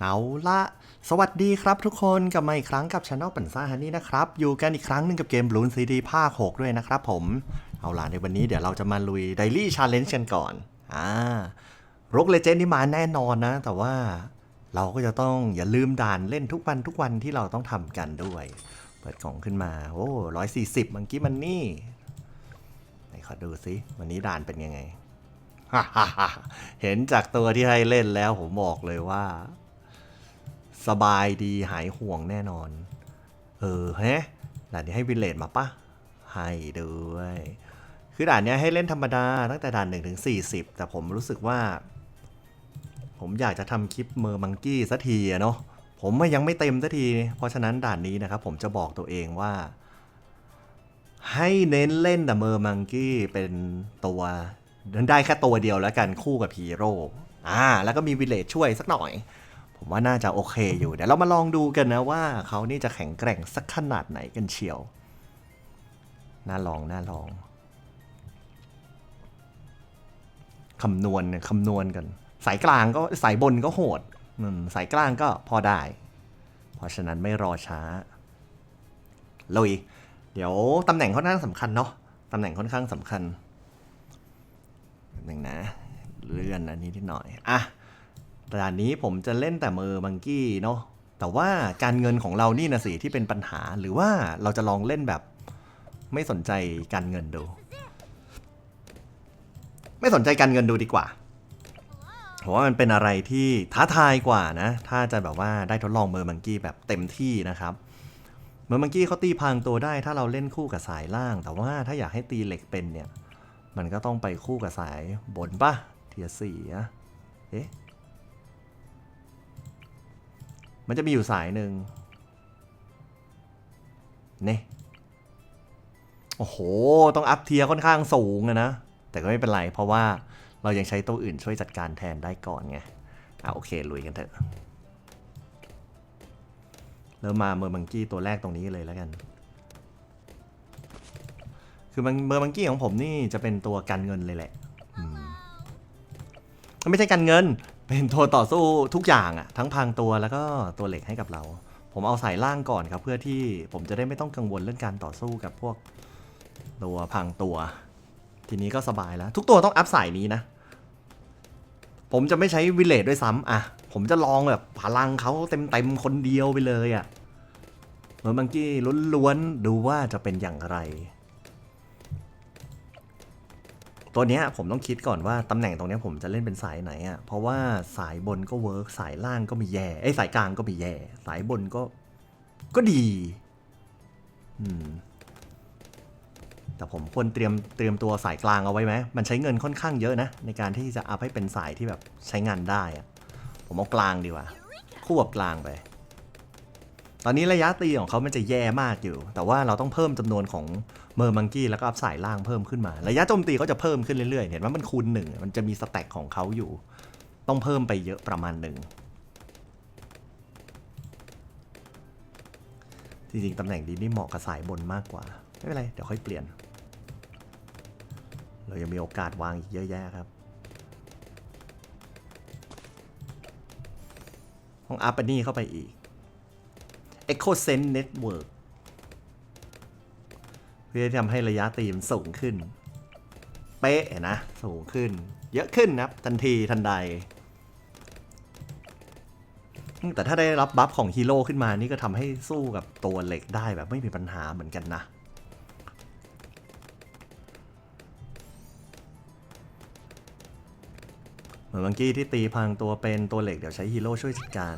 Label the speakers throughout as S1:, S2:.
S1: เอาละสวัสดีครับทุกคนกลับมาอีกครั้งกับช anel ปันซ่าฮันนี่นะครับ อยู่กันอีกครั้งหนึ่งกับเกมบลูนซีดีภาค 6 ด้วยนะครับผม เอาล่ะในวันนี้เดี๋ยวเราจะมาลุยไดลี่ชาเลนจ์กันก่อน อ่ารกเลเจนด์นี่มาแน่นอนนะ แต่ว่าเราก็จะต้องอย่าลืมด่านเล่นทุกวันทุกวันที่เราต้องทำกันด้วย เปิดกล่องขึ้นมา โอ้ร้อยสี่สิบมังกี้มันนี่ไหนขอดูซิวันนี้ด่านเป็นยังไง เห็นจากตัวที่ให้เล่นแล้วผมบอกเลยว่า สบายดีหายห่วงแน่นอน เออฮะด่านนี้ให้วิลเลจมาปะให้ด้วย คือด่านนี้ให้เล่นธรรมดาตั้งแต่ด่าน1ถึง40 แต่ผมรู้สึกว่า ผมอยากจะทำคลิปเมอร์มังกี้สักทีอะเนาะผมยังไม่เต็มสักที เพราะฉะนั้นด่านนี้นะครับผมจะบอกตัวเองว่า ให้เน้นเล่นแต่เมอร์มังกี้เป็นตัวได้แค่ตัวเดียวแล้วกันคู่กับฮีโร่อ่าแล้วก็มีวิลเลจช่วยสักหน่อย ผมว่าน่าจะโอเคอยู่ เดี๋ยวเรามาลองดูกันนะว่าเขานี่จะแข็งแกร่งสักขนาดไหนกันเชียว น่าลอง น่าลอง คำนวณเนี่ยคำนวณกัน สายกลางก็สายบนก็โหดสายกลางก็พอได้ เพราะฉะนั้นไม่รอช้าลุยเดี๋ยวตำแหน่งค่อนข้างสำคัญเนาะตำแหน่งค่อนข้างสำคัญหนึ่งนะ เลื่อนอันนี้นิดหน่อย อะ ด่านนี้ผมจะเล่นแต่มือบังกี้เนาะแต่ว่าการเงินของเรานี่นะสิที่เป็นปัญหาหรือว่าเราจะลองเล่นแบบไม่สนใจการเงินดู ไม่สนใจการเงินดูดีกว่าผมว่ามันเป็นอะไรที่ท้าทายกว่านะ ถ้าจะแบบว่าได้ทดลองเมอร์มังกี้แบบเต็มที่นะครับ เมอร์มังกี้เขาตีพรางตัวได้ ถ้าเราเล่นคู่กับสายล่าง แต่ว่าถ้าอยากให้ตีเหล็กเป็นเนี่ย มันก็ต้องไปคู่กับสายบนปะเทียสี่อะเอ๊ะ มันจะมีอยู่สายหนึ่งเนี่ยโอ้โห ต้องอัพเทียร์ค่อนข้างสูงอะนะ แต่ก็ไม่เป็นไร เพราะว่าเรายังใช้ตัวอื่นช่วยจัดการแทนได้ก่อนไงอะโอเค ลุยกันเถอะ เริ่มมาเมอร์มังกี้ตัวแรกตรงนี้เลยแล้วกัน คือมันเมอร์มังกี้ของผมนี่จะเป็นตัวกันเงินเลยแหละ ไม่ใช่กันเงิน เป็นตัวต่อสู้ทุกอย่างอะทั้งพรางตัวแล้วก็ตัวเหล็กให้กับเรา ผมเอาสายล่างก่อนครับ เพื่อที่ผมจะได้ไม่ต้องกังวลเรื่องการต่อสู้กับพวกตัวพรางตัว ทีนี้ก็สบายแล้ว ทุกตัวต้องอัพสายนี้นะ ผมจะไม่ใช้วิเลจด้วยซ้ำอะผมจะลองแบบพลังเขาเต็มๆคนเดียวไปเลยอะ่ะเหมือนบังกี้ล้วนๆดูว่าจะเป็นอย่างไร ตัวเนี้ยผมต้องคิดก่อนว่าตำแหน่งตรงเนี้ยผมจะเล่นเป็นสายไหนอะ่ะเพราะว่าสายบนก็เวิร์กสายล่างก็มีแย่ไอ้สายกลางก็มีแย่ สายบนก็ก็ดีอืมแต่ผมควรเตรียมเตรียมตัวสายกลางเอาไว้ไหมมันใช้เงินค่อนข้างเยอะนะ ในการที่จะอัพให้เป็นสายที่แบบใช้งานได้อะผมเอากลางดีกว่าคู่กับกลางไป ตอนนี้ระยะตีของเขามันจะแย่มากอยู่ แต่ว่าเราต้องเพิ่มจำนวนของ เมอร์มังกี้แล้วก็อัพสายล่างเพิ่มขึ้นมา ระยะโจมตีก็จะเพิ่มขึ้นเรื่อยๆ เห็นว่ามันคูณหนึ่งมันจะมีสแต็กของเขาอยู่ ต้องเพิ่มไปเยอะประมาณหนึ่งจริงๆตำแหน่งดีนี่เหมาะกับสายบนมากกว่า ไม่เป็นไร เดี๋ยวค่อยเปลี่ยน เรายังมีโอกาสวางอีกเยอะแยะครับห้องอัพอันนี้เข้าไปอีก Echo Sense Network พื่อที่ทำให้ระยะตีมสูงขึ้น เป๊ะนะ สูงขึ้น เยอะขึ้นนะครับ ทันทีทันใด แต่ถ้าได้รับบัฟของฮีโร่ขึ้นมานี่ก็ทำให้สู้กับตัวเหล็กได้แบบไม่มีปัญหาเหมือนกันนะเหมือนเมื่อกี้ที่ตีพังตัวเป็นตัวเหล็กเดี๋ยวใช้ฮีโร่ช่วยจัดการ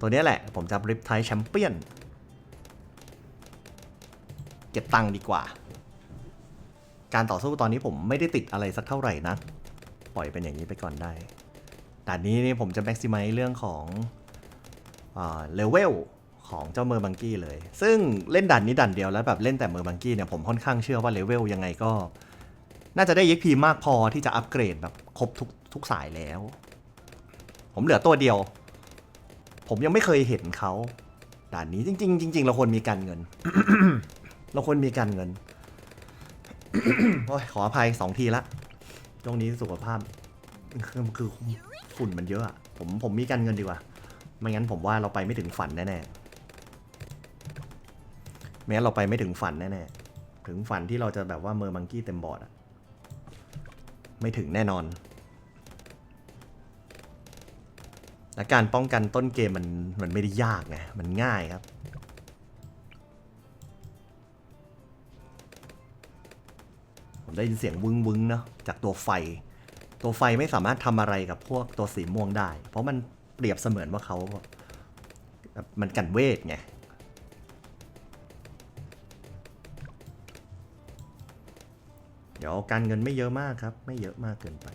S1: ตัวนี้แหละผมจะริปไทแชมเปี้ยน เก็บตังค์ดีกว่า การต่อสู้ตอนนี้ผมไม่ได้ติดอะไรสักเท่าไหร่นะ ปล่อยเป็นอย่างนี้ไปก่อนได้แต่นี้นี่ผมจะแม็กซิมัยเรื่องของเลเวลของเจ้าเมอร์บังกี้เลย ซึ่งเล่นดันนี้ดันเดียวแล้วแบบเล่นแต่เมอร์บังกี้เนี่ยผมค่อนข้างเชื่อว่าเลเวลยังไงก็ น่าจะได้ XP มากพอที่จะอัปเกรดแบบครบทุกทุกสายแล้ว ผมเหลือตัวเดียว ผมยังไม่เคยเห็นเขาด่านนี้จริง ๆ จริง ๆ เราควรมีการเงิน เราควรมีการเงิน โอ้ยขออภัยสองทีละช่วงนี้สุขภาพคือคือฝุ่นมันเยอะอะผมผมมีการเงินดีกว่า ไม่งั้นผมว่าเราไปไม่ถึงฝันแน่ๆไม่งั้นเราไปไม่ถึงฝันแน่ๆถึงฝันที่เราจะแบบว่าเมอร์มังกี้เต็มบอร์ดอะไม่ถึงแน่นอน และการป้องกันต้นเกมมันมันไม่ได้ยากไงมันง่ายครับ ได้ยินเสียงวึงวึ้งๆเนาะจากตัวไฟ ตัวไฟไม่สามารถทำอะไรกับพวกตัวสีม่วงได้ เพราะมันเปรียบเสมือนว่าเขา มันกันเวทไงเดี๋ยวการเงินไม่เยอะมากครับ ไม่เยอะมากเกินไป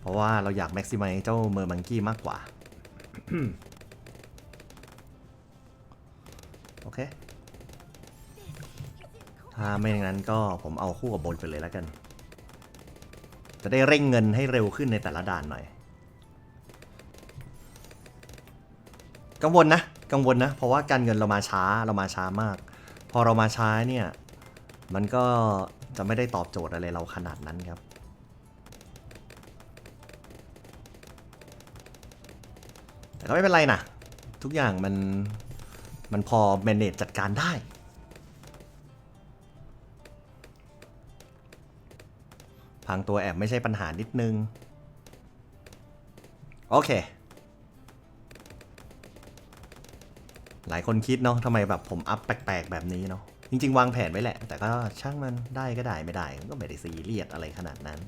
S1: เพราะว่าเราอยากแม็กซิมัยเจ้าเมอร์มังกี้มากกว่า โอเค ถ้าไม่อย่างนั้นก็ผมเอาคู่กับบนไปเลยแล้วกัน จะได้เร่งเงินให้เร็วขึ้นในแต่ละด่านหน่อย กังวลนะ กังวลนะ เพราะว่าการเงินเรามาช้าเรามาช้ามาก พอเรามาช้าเนี่ย มันก็จะไม่ได้ตอบโจทย์อะไรเราขนาดนั้นครับแต่ก็ไม่เป็นไรนะทุกอย่างมันมันพอ manage จัดการได้ พังตัวแอบไม่ใช่ปัญหานิดนึง โอเค หลายคนคิดเนาะทำไมแบบผมอัพแปลกๆ แบบนี้เนาะจริง ๆ วางแผนไว้แหละ แต่ก็ช่างมันได้ก็ได้ไม่ได้ ก็ไม่ได้ซีเรียสอะไรขนาดนั้น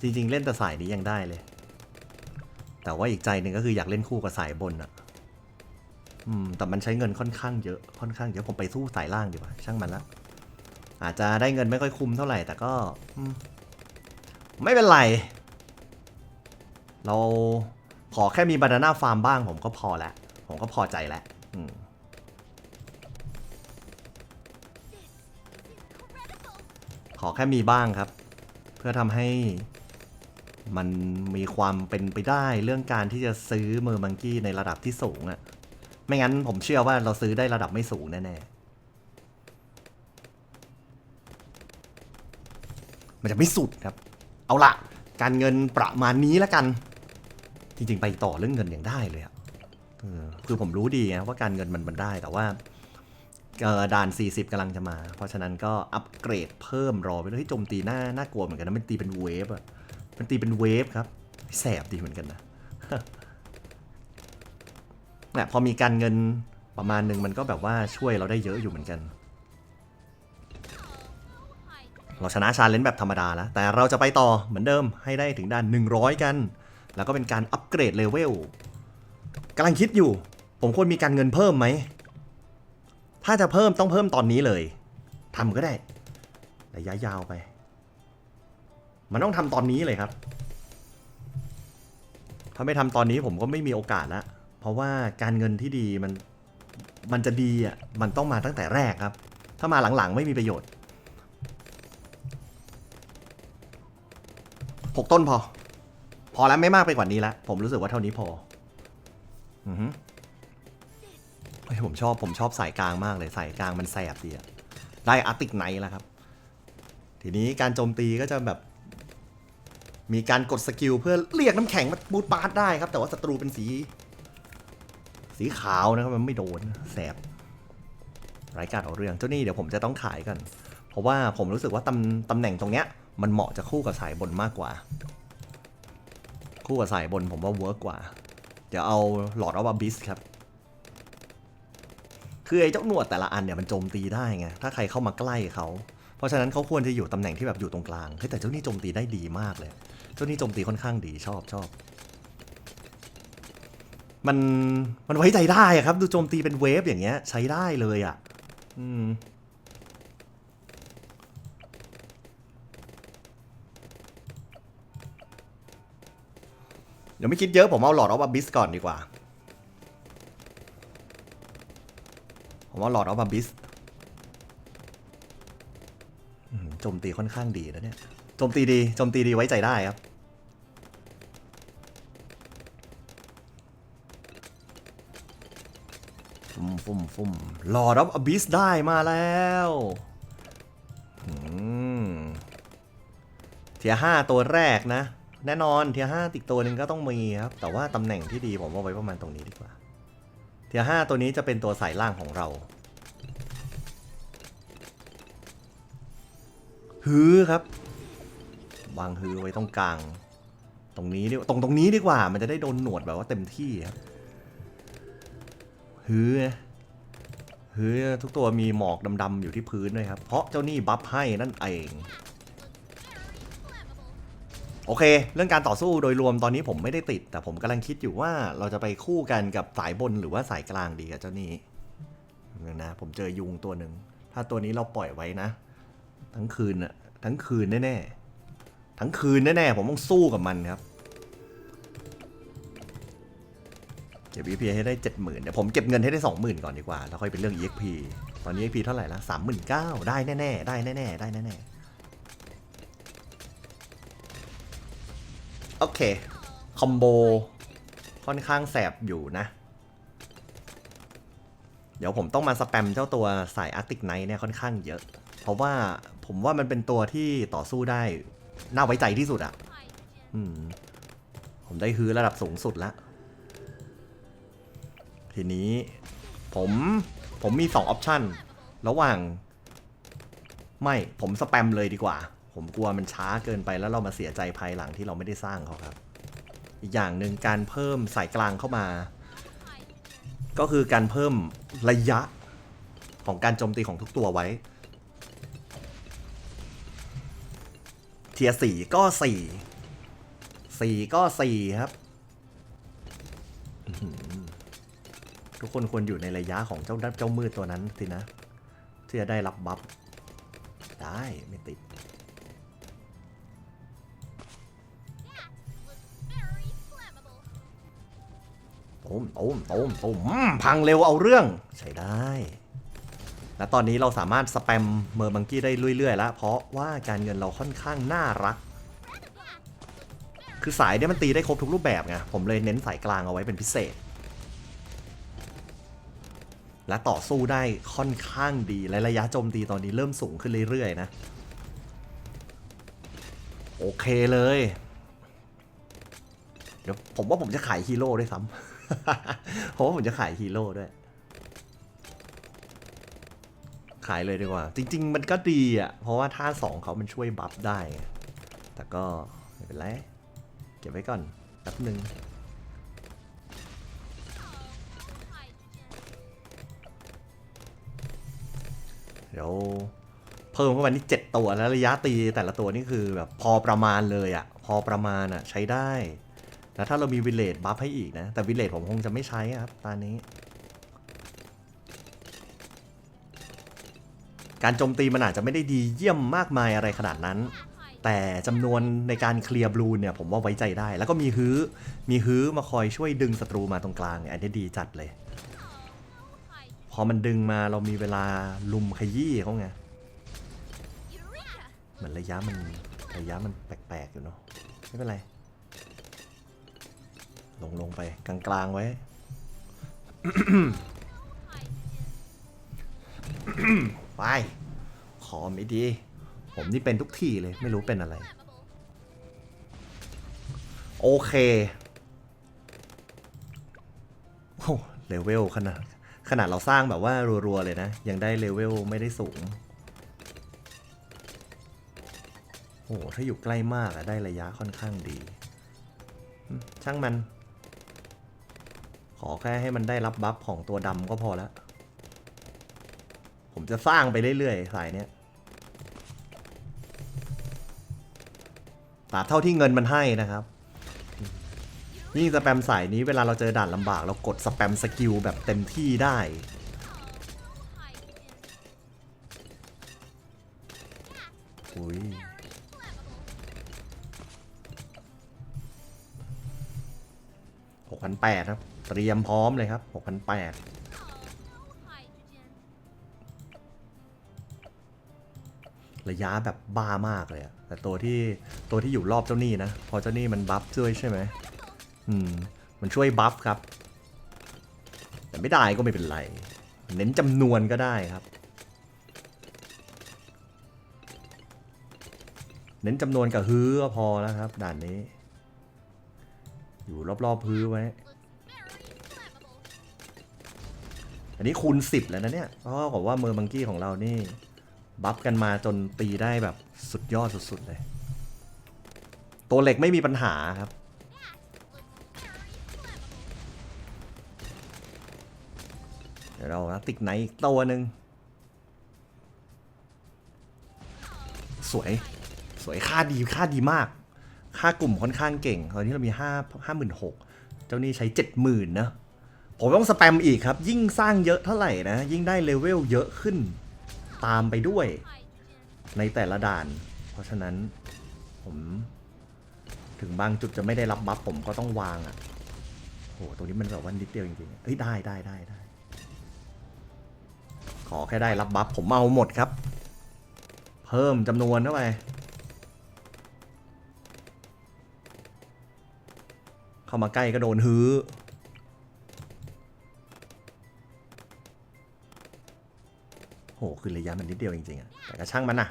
S1: จริง ๆ เล่นแต่สายนี้ยังได้เลย แต่ว่าอีกใจหนึ่งก็คืออยากเล่นคู่กับสายบนอะ อืมแต่มันใช้เงินค่อนข้างเยอะค่อนข้างเยอะผมไปสู้สายล่างดีกว่า ช่างมันละอาจจะได้เงินไม่ค่อยคุ้มเท่าไหร่ แต่ก็มไม่เป็นไร เราขอแค่มีบานาน่าฟาร์มบ้างผมก็พอแล้วผมก็พอใจแล้วขอแค่มีบ้างครับ เพื่อทำให้มันมีความเป็นไปได้เรื่องการที่จะซื้อเมอร์มังกี้ในระดับที่สูงอะ ไม่งั้นผมเชื่อว่าเราซื้อได้ระดับไม่สูงแน่ๆ มันจะไม่สุดครับ เอาละการเงินประมาณนี้แล้วกัน จริงๆ ไปต่อเรื่องเงินอย่างได้เลยอะคือผมรู้ดีไงว่าการเงินมันมันได้ แต่ว่าด่าน 40กำลังจะมา เพราะฉะนั้นก็อัปเกรดเพิ่มรอไปเลยเฮ้ยโจมตีหน้าน่ากลัวเหมือนกันนะมันตีเป็นเวฟอะมันตีเป็นเวฟครับ แสบดีเหมือนกันนะ เนี่ยพอมีการเงินประมาณหนึ่งมันก็แบบว่าช่วยเราได้เยอะอยู่เหมือนกัน เราชนะชาเลนจ์แบบธรรมดาแล้ว แต่เราจะไปต่อเหมือนเดิมให้ได้ถึงด้าน 100 กัน แล้วก็เป็นการอัปเกรดเลเวลกำลังคิดอยู่ ผมควรมีการเงินเพิ่มไหม ถ้าจะเพิ่มต้องเพิ่มตอนนี้เลยทำก็ได้ระยะยาวไป มันต้องทำตอนนี้เลยครับ ถ้าไม่ทำตอนนี้ผมก็ไม่มีโอกาสแล้ว เพราะว่าการเงินที่ดีมันมันจะดีอะมันต้องมาตั้งแต่แรกครับ ถ้ามาหลังๆไม่มีประโยชน์หกต้นพอ พอแล้วไม่มากไปกว่านี้แล้วผมรู้สึกว่าเท่านี้พออือฮึผมชอบผมชอบสายกลางมากเลยสายกลางมันแสบดีอะได้อาร์ติกไนท์แล้วครับ ทีนี้การโจมตีก็จะแบบ มีการกดสกิลเพื่อเรียกน้ำแข็งมาบูทปาร์ตได้ครับ แต่ว่าศัตรูเป็นสี สีขาวนะครับมันไม่โดนแสบรายการเอาเรื่องเจ้านี่เดี๋ยวผมจะต้องขายกัน เพราะว่าผมรู้สึกว่าตำตำแหน่งตรงเนี้ยมันเหมาะจะคู่กับสายบนมากกว่า คู่กับสายบนผมว่าเวิร์กกว่า เดี๋ยวเอาหลอดออฟบิสครับ คือไอ้เจ้าหนวดแต่ละอันเนี่ยมันโจมตีได้ไง ถ้าใครเข้ามาใกล้เขา เพราะฉะนั้นเขาควรจะอยู่ตำแหน่งที่แบบอยู่ตรงกลาง เฮ้ยแต่เจ้านี่โจมตีได้ดีมากเลย เจ้านี่โจมตีค่อนข้างดีชอบชอบ มันมันไว้ใจได้อะครับ ดูโจมตีเป็นเวฟอย่างเงี้ย ใช้ได้เลยอะ อืมเดี๋ยวไม่คิดเยอะผมเอาหลอดออฟบิสก่อนดีกว่า ผมเอาหลอดออฟบิสโจมตีค่อนข้างดีนะเนี่ย โจมตีดี โจมตีดีไว้ใจได้ครับ มฟุ่มหลอดออบิสได้มาแล้วอืมทียห้าตัวแรกนะ แน่นอนเทียห้าติกตัวหนึ่งก็ต้องมีครับ แต่ว่าตำแหน่งที่ดีผมว่าไว้ประมาณตรงนี้ดีกว่า เทียห้าตัวนี้จะเป็นตัวสายล่างของเราฮือครับวางฮือไว้ตรงกลาง ตรงนี้ดีตรงตรงนี้ดีกว่า มันจะได้โดนหนวดแบบว่าเต็มที่ครับฮือ นะฮือทุกตัวมีหมอกดำๆอยู่ที่พื้นด้วยครับ เพราะเจ้านี่บัฟให้นั่นเอง โอเค เรื่องการต่อสู้โดยรวมตอนนี้ผมไม่ได้ติด แต่ผมกำลังคิดอยู่ว่าเราจะไปคู่กันกับสายบนหรือว่าสายกลางดีกับเจ้านี่เดี๋ยวนะ ผมเจอยุงตัวหนึ่ง ถ้าตัวนี้เราปล่อยไว้นะ ทั้งคืนอะทั้งคืนแน่ๆทั้งคืนแน่ๆผมต้องสู้กับมันครับ เก็บ EXP ให้ได้ 70,000เดี๋ยวผมเก็บเงินให้ได้ 20,000 ก่อนดีกว่า แล้วค่อยเป็นเรื่อง EXP ตอนนี้ EXP เท่าไหร่ละ39,000ได้แน่ๆ ได้แน่ๆ ได้แน่ๆ โอเค คอมโบ ค่อนข้างแสบอยู่นะ เดี๋ยวผมต้องมาสแปมเจ้าตัวสายอาร์ติกไนท์เนี่ยค่อนข้างเยอะ เพราะว่าผมว่ามันเป็นตัวที่ต่อสู้ได้ น่าไว้ใจที่สุดอะอืมผมได้ฮือระดับสูงสุดแล้ว ทีนี้ผมผมมี2ออปชันระหว่าง ไม่ผมสแปมเลยดีกว่า ผมกลัวมันช้าเกินไปแล้วเรามาเสียใจภายหลังที่เราไม่ได้สร้างเขาครับ อีกอย่างหนึ่งการเพิ่มสายกลางเข้ามา ก็คือการเพิ่มระยะของการโจมตีของทุกตัวไว้เทียสี่ก็สี่สี่ก็สี่ครับ ทุกคนควรอยู่ในระยะของเจ้าเจ้ามืดตัวนั้นสินะที่จะได้รับบัฟได้ไม่ติดตูมตูมตูมตูมอืมพังเร็วเอาเรื่องใช้ได้ และตอนนี้เราสามารถสแปมเมอร์บังกี้ได้เรื่อยๆแล้ว เพราะว่าการเงินเราค่อนข้างน่ารัก คือสายเนี่ยมันตีได้ครบทุกรูปแบบไงผมเลยเน้นสายกลางเอาไว้เป็นพิเศษ และต่อสู้ได้ค่อนข้างดีและระยะโจมตีตอนนี้เริ่มสูงขึ้นเรื่อยๆนะ โอเคเลย เดี๋ยวผมว่าผมจะขายฮีโร่ด้วยซ้ำผมว่าผมจะขายฮีโร่ด้วย ขายเลยดีกว่า จริง ๆ มันก็ดีอะ เพราะว่าท่าสองเขามันช่วยบัฟได้ แต่ก็ไม่เป็นไร เก็บไว้ก่อนแป๊บหนึ่ง เดี๋ยวเพิ่มเข้าไปนี่เจ็ดตัวแล้วระยะตีแต่ละตัวนี่คือแบบพอประมาณเลยอะ่ะพอประมาณอะ่ะใช้ได้แล้วถ้าเรามีวิลเลจบัฟให้อีกนะ แต่วิลเลจผมคงจะไม่ใช้อะครับตอนนี้ การโจมตีมันอาจจะไม่ได้ดีเยี่ยมมากมายอะไรขนาดนั้น แต่จำนวนในการเคลียร์บลูเนี่ยผมว่าไว้ใจได้ แล้วก็มีฮื้อ มีฮื้อมาคอยช่วยดึงศัตรูมาตรงกลางเนี่ยอันนี้ดีจัดเลย พอมันดึงมาเรามีเวลาลุมขยี้เขาไงเหมือนระยะมันระยะมันแปลกๆอยู่เนาะไม่เป็นไร ลงลงไปกลางๆไว้ ไป ขอไม่ดี ผมนี่เป็นทุกที่เลยไม่รู้เป็นอะไร โอเคโอ้เลเวลขนาด นาดเราสร้างแบบว่ารัวๆเลยนะ ยังได้เลเวลไม่ได้สูง โอ้โหถ้าอยู่ใกล้มากอะได้ระยะค่อนข้างดี ช่างมัน ขอแค่ให้มันได้รับบัฟของตัวดำก็พอแล้ว ผมจะสร้างไปเรื่อยๆ สายเนี้ยตราบเท่าที่เงินมันให้นะครับ ยิ่งสแปมสายนี้เวลาเราเจอด่านลำบากเรากดสแปมสกิลแบบเต็มที่ได้ อุ้ยหกพันแปดครับ เตรียมพร้อมเลยครับหกพันแปดระยะแบบบ้ามากเลยอะแต่ตัวที่ตัวที่อยู่รอบเจ้านี่นะ พอเจ้านี่มันบัฟช่วยใช่ไหม อืมมันช่วยบัฟครับ แต่ไม่ได้ก็ไม่เป็นไร เน้นจำนวนก็ได้ครับ เน้นจำนวนกับฮื้อก็พอแล้วครับ ด่านนี้ อยู่รอบๆฮื้อไว้ อันนี้คูณสิบแล้วนะเนี่ย เพราะว่าผมว่าเมอร์มังกี้ของเรานี่ บัฟกันมาจนตีได้แบบสุดยอดสุดๆเลย ตัวเหล็กไม่มีปัญหาครับ ดี๋ยวเรานะติกไนอีกตัวหนึ่งสวย สวยค่าดีค่าดีมาก ค่ากลุ่มค่อนข้างเก่ง ตอนนี้เรามีห้าห้าหมื่นหกเจ้านี่ใช้เจ็ดหมื่นนะ ผมต้องสแปมอีกครับ ยิ่งสร้างเยอะเท่าไหร่นะ ยิ่งได้เลเวลเยอะขึ้น ตามไปด้วย ในแต่ละด่าน เพราะฉะนั้นผมถึงบางจุดจะไม่ได้รับบัฟผมก็ต้องวางอะ่ะโหตรงนี้มันแบบว่านิดเดียวจริงๆเอ้ยได้ได้ได้ได้ อแค่ได้รับบัฟผมเอาหมดครับ เพิ่มจำนวนเข้าไป เข้ามาใกล้ก็โดนฮื้อโหคือระยะมันนิดเดียวจริงๆอะแต่ก็ช่างมันนะ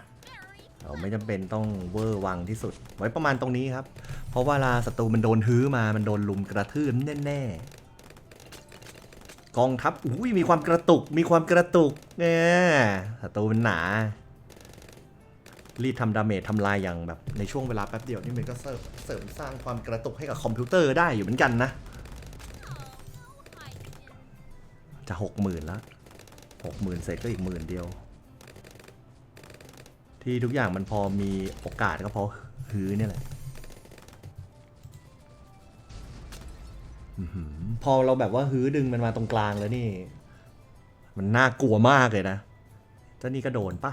S1: เราไม่จำเป็นต้องเวอร์วังที่สุด ไว้ประมาณตรงนี้ครับ เพราะเวลาศัตรูมันโดนฮื้อมา มันโดนลุมกระทืบแน่ๆ กองทัพอุ้ยมีความกระตุกมีความกระตุกเนี่ยศัตรูมันหนารีดทำดาเมจทำลายอย่างแบบในช่วงเวลาแป๊บเดียวนี่มันก็เสริมเสริมสร้างความกระตุกให้กับคอมพิวเตอร์ได้อยู่เหมือนกันนะ จะหกหมื่นละหกหมื่นเสร็จก็อีกหมื่นเดียว ที่ทุกอย่างมันพอมีโอกาสก็เพราะฮื้อเนี่ยแหละ พอเราแบบว่าฮื้อดึงมันมาตรงกลางแล้วนี่ มันน่ากลัวมากเลยนะเจ้านี่ก็โดนปะ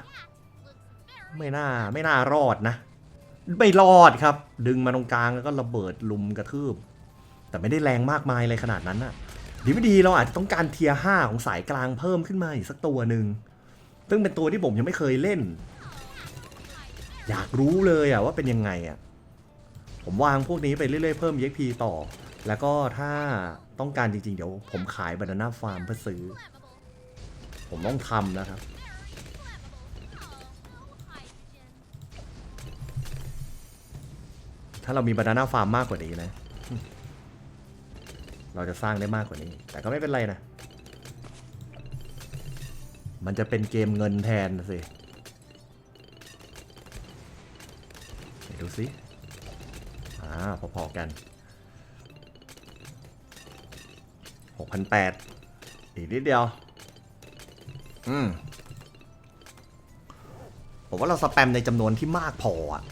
S1: ไม่น่าไม่น่ารอดนะ ไม่รอดครับ ดึงมาตรงกลางแล้วก็ระเบิดลุมกระทืบ แต่ไม่ได้แรงมากมายเลยขนาดนั้นน่ะดีไม่ดีเราอาจจะต้องการเทียห้าของสายกลางเพิ่มขึ้นมาอีกสักตัวหนึ่งซึ่งเป็นตัวที่ผมยังไม่เคยเล่น อยากรู้เลยอะว่าเป็นยังไงอะผมวางพวกนี้ไปเรื่อยๆเพิ่ม EXP ต่อ แล้วก็ถ้าต้องการจริงๆ เดี๋ยวผมขายบานาน่าฟาร์มเพื่อซื้อ ผมต้องทำนะครับ ถ้าเรามีบานาน่าฟาร์มมากกว่านี้นะ เราจะสร้างได้มากกว่านี้ แต่ก็ไม่เป็นไรนะ มันจะเป็นเกมเงินแทนนะสิดูสิอ่าพอๆกัน 6,800อีกนิดเดียว อืม ผมว่าเราสแปมในจำนวนที่มากพออะ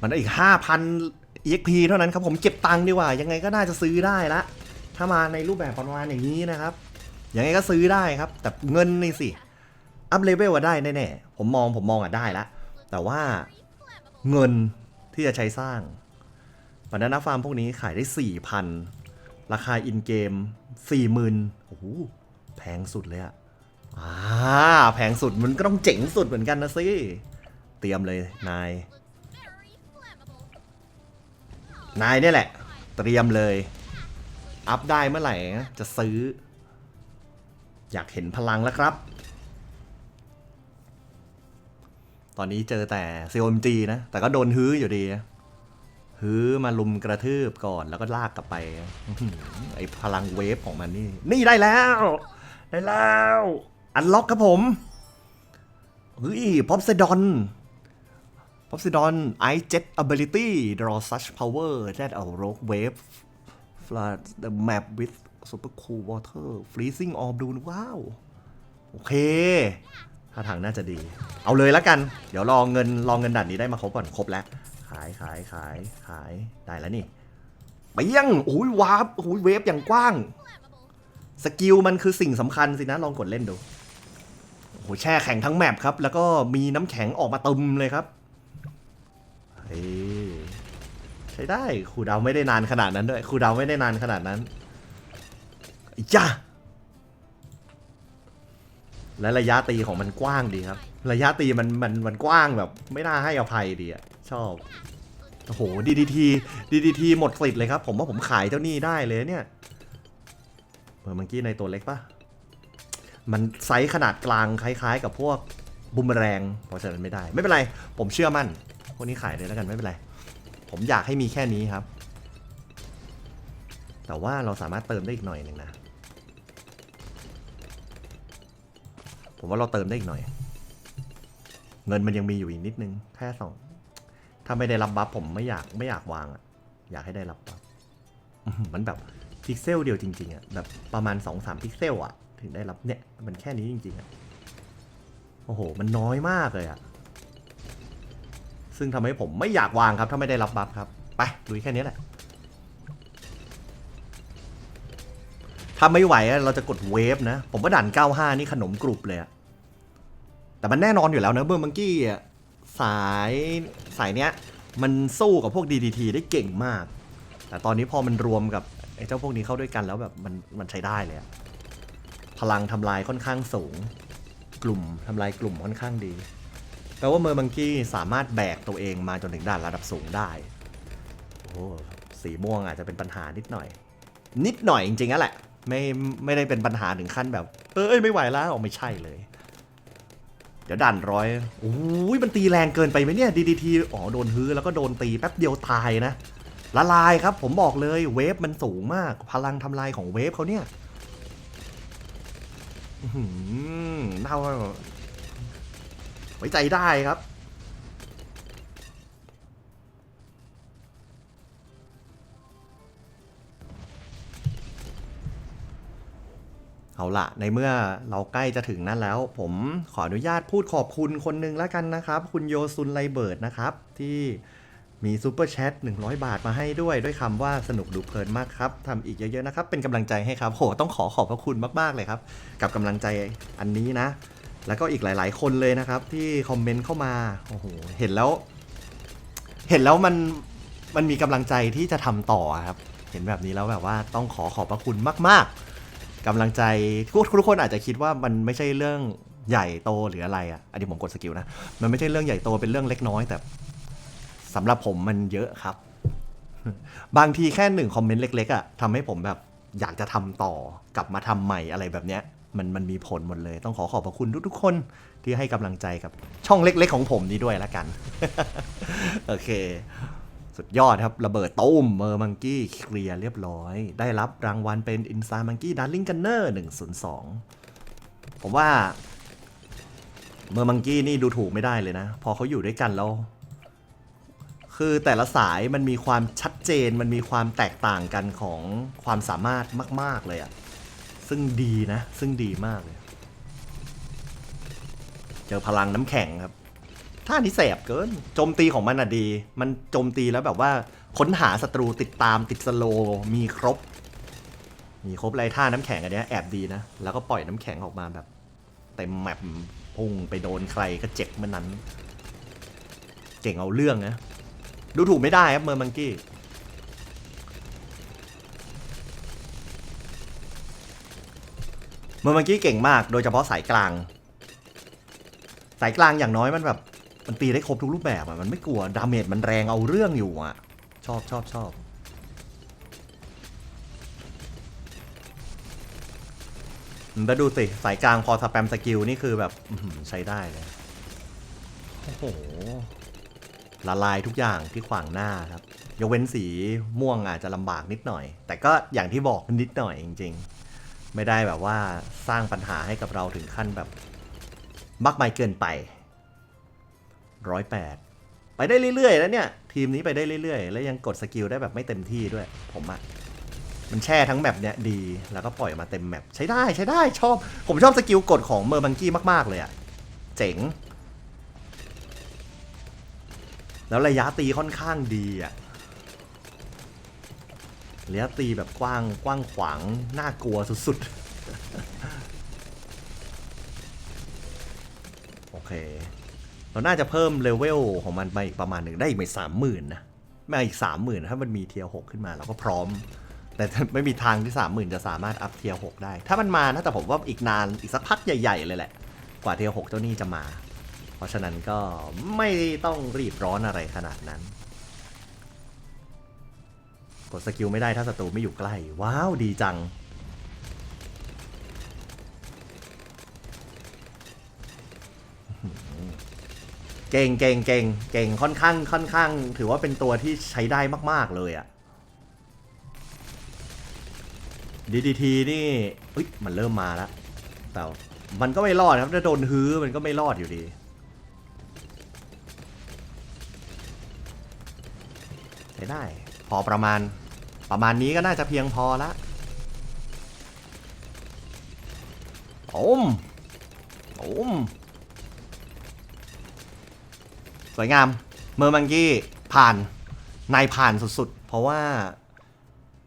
S1: มันได้อีก5,000 EXP เท่านั้นครับผมเก็บตังค์ดีกว่า ยังไงก็น่าจะซื้อได้ละ ถ้ามาในรูปแบบประมาณอย่างนี้นะครับ ยังไงก็ซื้อได้ครับ แต่เงินนี่สิ อัพเลเวลอะได้แน่ๆ ผมมองผมมองอะได้ละ แต่ว่าเงินที่จะใช้สร้างบรรดาฟาร์มพวกนี้ขายได้4,000 ราคาอินเกม40,000โอ้โหแพงสุดเลยอะอ่าแพงสุดมันก็ต้องเจ๋งสุดเหมือนกันนะสิเตรียมเลยนาย นายเนี่ยแหละ เตรียมเลย อัพได้เมื่อไหร่จะซื้อ อยากเห็นพลังแล้วครับ ตอนนี้เจอแต่ COMG นะ แต่ก็โดนฮื้ออยู่ดีนะ ฮือมาลุมกระทืบก่อนแล้วก็ลากกลับไป ไอพลังเวฟของมันนี่ นี่ได้แล้ว ได้แล้ว อันล็อกครับผมเฮ้ยพอ s เซดอน Poseidon Ice Jet Ability Draw such power that a rogue wave flood the map with super cool water freezing orb ดูว้าว โอเคถ้าทางน่าจะดี เอาเลยแล้วกัน เดี๋ยวรอเงินรอเงินด่านนี้ได้มาครบก่อนครบแล้วายขายขายขายได้แล้วนี่ไปยังโอ้ยวาร์ปโอ้ยเวฟอย่างกว้าง สกิลมันคือสิ่งสำคัญสินะลองกดเล่นดูโอ้โหแช่แข็งทั้งแมปครับ แล้วก็มีน้ำแข็งออกมาตึมเลยครับเฮ้ยใช้ได้ครูดาวไม่ได้นานขนาดนั้นด้วยครูดาวไม่ได้นานขนาดนั้นย่าและระยะตีของมันกว้างดีครับ ระยะตีมันมันมันกว้างแบบไม่น่าให้อภัยดีอะชอบโอ้โหดีดีทีดีดีทีหมดสิทธิ์เลยครับ ผมว่าผมขายเจ้านี่ได้เลยเนี่ยเออเมื่อกี้ในตัวเล็กปะมันไซส์ขนาดกลางคล้ายๆ กับพวกบุมแรงเพราะฉะนั้นไม่ได้ ไม่เป็นไร ผมเชื่อมั่นคนนี้ขายเลยแล้วกันไม่เป็นไร ผมอยากให้มีแค่นี้ครับ แต่ว่าเราสามารถเติมได้อีกหน่อยหนึ่งนะ ผมว่าเราเติมได้อีกหน่อย เงินมันยังมีอยู่อีกนิดนึง แค่สอง ถ้าไม่ได้รับบัฟผมไม่อยากไม่อยากวางอะอยากให้ได้รับบัฟมันแบบพิกเซลเดียวจริงๆอะแบบประมาณ2องสามพิกเซลอะถึงได้รับเนี่ย มันแค่นี้จริงๆอะโอ้โห มันน้อยมากเลยอะซึ่งทำให้ผมไม่อยากวางครับ ถ้าไม่ได้รับบัฟครับ ไปลุยแค่นี้แหละ ถ้าไม่ไหวอะเราจะกดเวฟนะ ผมว่าด่าน 95 นี่ขนมกรุบเลยอะ แต่มันแน่นอนอยู่แล้วนะเบอร์มังกี้สายสายเนี้ยมันสู้กับพวก DDT ได้เก่งมาก แต่ตอนนี้พอมันรวมกับไอ้เจ้าพวกนี้เข้าด้วยกันแล้วแบบมันมันใช้ได้เลยพลังทำลายค่อนข้างสูง กลุ่มทำลายกลุ่มค่อนข้างดีแปลว่าเมอร์มังกี้สามารถแบกตัวเองมาจนถึงด่านระดับสูงได้โอ้สีม่วงอาจจะเป็นปัญหานิดหน่อย นิดหน่อยจริงๆนั่นแหละไม่ไม่ได้เป็นปัญหาถึงขั้นแบบ เอ้ยไม่ไหวแล้วไม่ใช่เลย เดี๋ยวดันร้อยโอ้ยมันตีแรงเกินไปไหมเนี่ย DDT อ๋อโดนฮื้อแล้วก็โดนตีแป๊บเดียวตายนะ ละลายครับ ผมบอกเลยเวฟมันสูงมาก พลังทำลายของเวฟเขาเนี่ยหืมเน่าไว้ใจได้ครับ เอาละในเมื่อเราใกล้จะถึงนั่นแล้ว ผมขออนุญาตพูดขอบคุณคนหนึ่งแล้วกันนะครับ คุณโยซุนไลเบิร์ดนะครับ ที่มีซูเปอร์แชท100 บาทมาให้ด้วย ด้วยคำว่าสนุกดูเพลินมากครับทำอีกเยอะๆนะครับ เป็นกำลังใจให้ครับโหต้องขอขอบพระคุณมากๆเลยครับ กับกำลังใจอันนี้นะ แล้วก็อีกหลาย ๆ คนเลยนะครับ ที่คอมเมนต์เข้ามาโอ้โหเห็นแล้ว เห็นแล้วมันมันมีกำลังใจที่จะทำต่อครับ เห็นแบบนี้แล้วแบบว่าต้องขอขอบพระคุณมาก ๆ กำลังใจทุกทุกคนอาจจะคิดว่ามันไม่ใช่เรื่องใหญ่โตหรืออะไรอะ อันนี้ผมกดสกิลนะ มันไม่ใช่เรื่องใหญ่โตเป็นเรื่องเล็กน้อย แต่สำหรับผมมันเยอะครับ บางทีแค่หนึ่งคอมเมนต์เล็ก ๆอะทำให้ผมแบบอยากจะทำต่อกลับมาทำใหม่อะไรแบบเนี้ย มันมันมีผลหมดเลย ต้องขอขอบพระคุณทุกๆคนที่ให้กำลังใจกับช่องเล็ก ๆ ของผมนี้ด้วยละกัน โอเค สุดยอดครับ ระเบิดตุ้มเมอร์มังกี้เคลียร์เรียบร้อย ได้รับรางวัลเป็นอินซามังกี้ดัลลิงกันเนอร์102 ผมว่า เมอร์มังกี้นี่ดูถูกไม่ได้เลยนะ พอเขาอยู่ด้วยกันแล้ว คือแต่ละสายมันมีความชัดเจนมันมีความแตกต่างกันของความสามารถมาก ๆ เลยอะซึ่งดีนะ ซึ่งดีมากเลย เจอพลังน้ำแข็งครับ ท่านี้แสบเกิน โจมตีของมันอะดี มันโจมตีแล้วแบบว่าค้นหาศัตรูติดตามติดสโลมีครบ มีครบเลยท่าน้ำแข็งอันเนี้ยแอบดีนะ แล้วก็ปล่อยน้ำแข็งออกมาแบบเต็มแมปพุ่งไปโดนใครก็เจ็บเมื่อนั้น เก่งเอาเรื่องนะ ดูถูกไม่ได้ครับเมอร์มังกี้เมอร์มังกี้เก่งมาก โดยเฉพาะสายกลาง สายกลางอย่างน้อยมันแบบ มันตีได้ครบทุกรูปแบบอะ มันไม่กลัว ดาเมจมันแรงเอาเรื่องอยู่อะ ชอบชอบชอบมันไปดูสิ สายกลางพอสแปมสกิลนี่คือแบบใช้ได้เลย โอ้โห ละลายทุกอย่างที่ขวางหน้าครับ ยกเว้นสีม่วงอาจจะลำบากนิดหน่อย แต่ก็อย่างที่บอกนิดหน่อยจริง ๆ ไม่ได้แบบว่าสร้างปัญหาให้กับเราถึงขั้นแบบมากมายเกินไป ร้อยแปดไปได้เรื่อยๆแล้วเนี่ย ทีมนี้ไปได้เรื่อยๆ แล้วยังกดสกิลได้แบบไม่เต็มที่ด้วย ผมอะมันแช่ทั้งแมปเนี่ยดี แล้วก็ปล่อยมาเต็มแมปใช้ได้ใช้ได้ชอบ ผมชอบสกิลกดของเมอร์บังกี้มากๆเลยอะเจ๋ง แล้วระยะตีค่อนข้างดีอะระยะตีแบบกว้างกว้างขวางน่ากลัวสุดๆ โอเค เราน่าจะเพิ่มเลเวลของมันไปอีกประมาณหนึ่งได้อีกไม่สามหมื่นนะไม่อีกสามหมื่นถ้ามันมีเทียร์หกขึ้นมาเราก็พร้อม แต่ไม่มีทางที่สามหมื่นจะสามารถอัพเทียร์หกได้ ถ้ามันมานะแต่ผมว่าอีกนานอีกสักพักใหญ่ๆเลยแหละ กว่าเทียร์หกเจ้านี่จะมา เพราะฉะนั้นก็ไม่ต้องรีบร้อนอะไรขนาดนั้น กดสกิลไม่ได้ถ้าศัตรูไม่อยู่ใกล้ ว้าวดีจัง เก่งเก่งเก่งเก่งค่อนข้างค่อนข้าง ถือว่าเป็นตัวที่ใช้ได้มาก ๆ เลยอะ DDT นี่เฮ้ยมันเริ่มมาแล้วแต่มันก็ไม่รอดครับถ้าโดนฮื้อมันก็ไม่รอดอยู่ดีใช้ได้ พอประมาณประมาณนี้ก็น่าจะเพียงพอละโอมโอม สวยงาม เมอร์มังกี้ผ่านนายผ่านสุดๆ เพราะว่า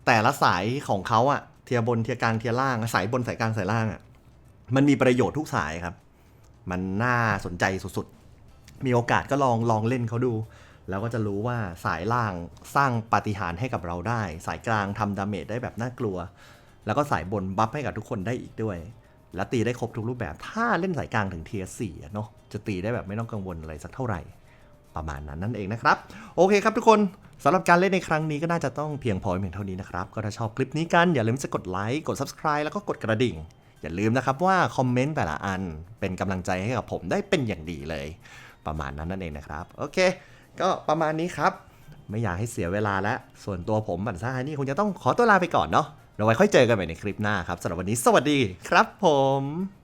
S1: แต่ละสายของเขาอะเทียบนเทียกลางเทียล่าง สายบนสายกลางสายล่างอะมันมีประโยชน์ทุกสายครับ มันน่าสนใจสุดๆ มีโอกาสก็ลองลองเล่นเขาดู แล้วก็จะรู้ว่าสายล่างสร้างปาฏิหาริย์ให้กับเราได้ สายกลางทำดาเมจได้แบบน่ากลัว แล้วก็สายบนบัฟให้กับทุกคนได้อีกด้วยและตีได้ครบทุกรูปแบบ ถ้าเล่นสายกลางถึงเทียร์สี่เนาะ จะตีได้แบบไม่ต้องกังวลอะไรสักเท่าไหร่ ประมาณนั้นนั่นเองนะครับ โอเคครับทุกคนสำหรับการเล่นในครั้งนี้ก็น่าจะต้องเพียงพอเพียงเท่านี้นะครับ ก็ถ้าชอบคลิปนี้กันอย่าลืมจะกดไลค์กด subscribe แล้วก็กดกระดิ่ง อย่าลืมนะครับว่าคอมเมนต์แต่ละอันเป็นกำลังใจให้กับผมได้เป็นอย่างดีเลย ประมาณนั้นนั่นเองนะครับโอเค ก็ประมาณนี้ครับ ไม่อยากให้เสียเวลาแล้วส่วนตัวผมบันซ่านี่คงจะต้องขอตัวลาไปก่อนเนาะเราไว้ค่อยเจอกันใหม่ในคลิปหน้าครับสำหรับวันนี้สวัสดีครับผม